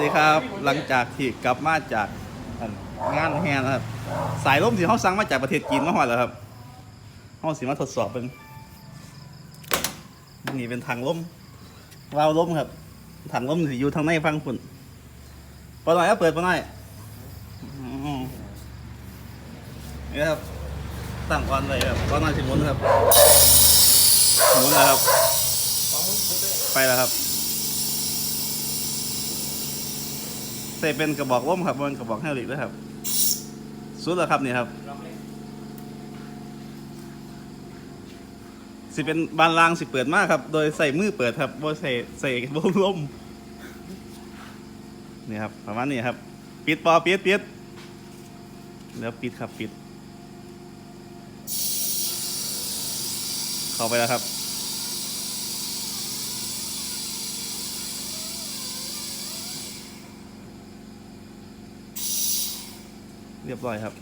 ดีครับ หลังจากที่กลับมาจากงานแฮนนะครับ สายล่มที่เขาสั่งมาจากประเทศจีนมาหอดแล้วครับเขาสิมาทดสอบเป็นนี่เป็นถังล่มวาล์วล่มครับถังล่มสิอยู่ทางในฟังคุณปอหน่อยก็เปิดปอหน่อยนี่ครับตั้งออนเลยครับปอหน่อยสิมุนครับหมุนแล้วครับ ไปแล้วครับ ใส่เป็นกระบอกร่มครับบนกระบอกไฮรอลิกด้วยครับ สุดแล้วครับนี่ครับสิเป็นบานรางสิเปิดมากครับ โดยใส่มือเปิดครับโดยใส่ใส่ร่มร่มนี่ครับประมาณนี้ครับ ปิดปอปิดปิดแล้วปิดครับปิด เข้าไปแล้วครับ เรียบร้อยครับ